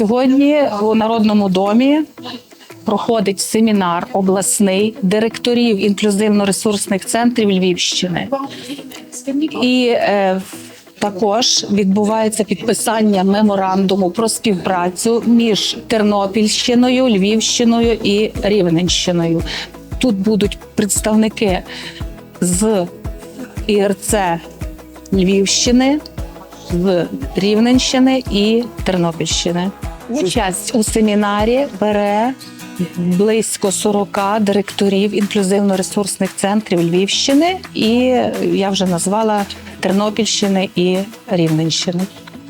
Сьогодні у Народному домі проходить семінар обласний директорів інклюзивно-ресурсних центрів Львівщини. І е, також відбувається підписання меморандуму про співпрацю між Тернопільщиною, Львівщиною і Рівненщиною. Тут будуть представники з ІРЦ Львівщини, з Рівненщини і Тернопільщини. Участь у семінарі бере близько 40 директорів інклюзивно-ресурсних центрів Львівщини і я вже назвала Тернопільщини і Рівненщини.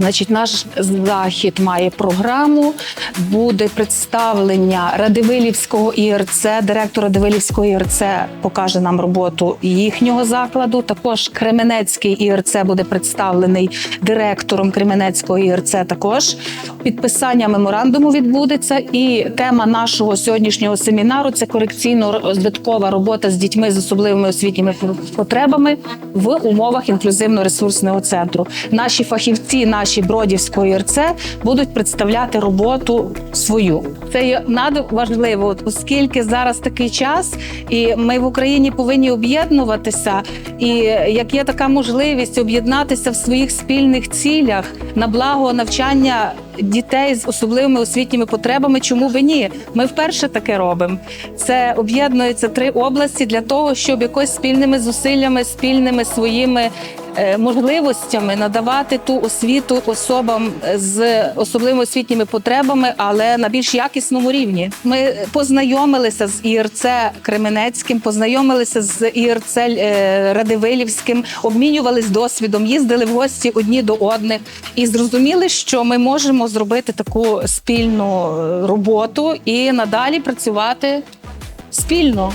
Значить, наш захід має програму. Буде представлення Радивилівського ІРЦ. Директор Радивилівського ІРЦ покаже нам роботу їхнього закладу. Також Кременецький ІРЦ буде представлений директором Кременецького ІРЦ. Також підписання меморандуму відбудеться. І тема нашого сьогоднішнього семінару це корекційно-розвиткова робота з дітьми з особливими освітніми потребами в умовах інклюзивно-ресурсного центру. Наші фахівці, наші Бродівського ІРЦ будуть представляти роботу свою. Це є надважливо, оскільки зараз такий час, і ми в Україні повинні об'єднуватися. І як є така можливість об'єднатися в своїх спільних цілях на благо навчання дітей з особливими освітніми потребами, чому би ні? Ми вперше таке робимо. Це об'єднуються три області для того, щоб якось спільними зусиллями, спільними своїми можливостями надавати ту освіту особам з особливими освітніми потребами, але на більш якісному рівні. Ми познайомилися з ІРЦ Кременецьким, познайомилися з ІРЦ е, Радивилівським, обмінювались досвідом, їздили в гості одні до одних і зрозуміли, що ми можемо зробити таку спільну е, роботу і надалі працювати спільно.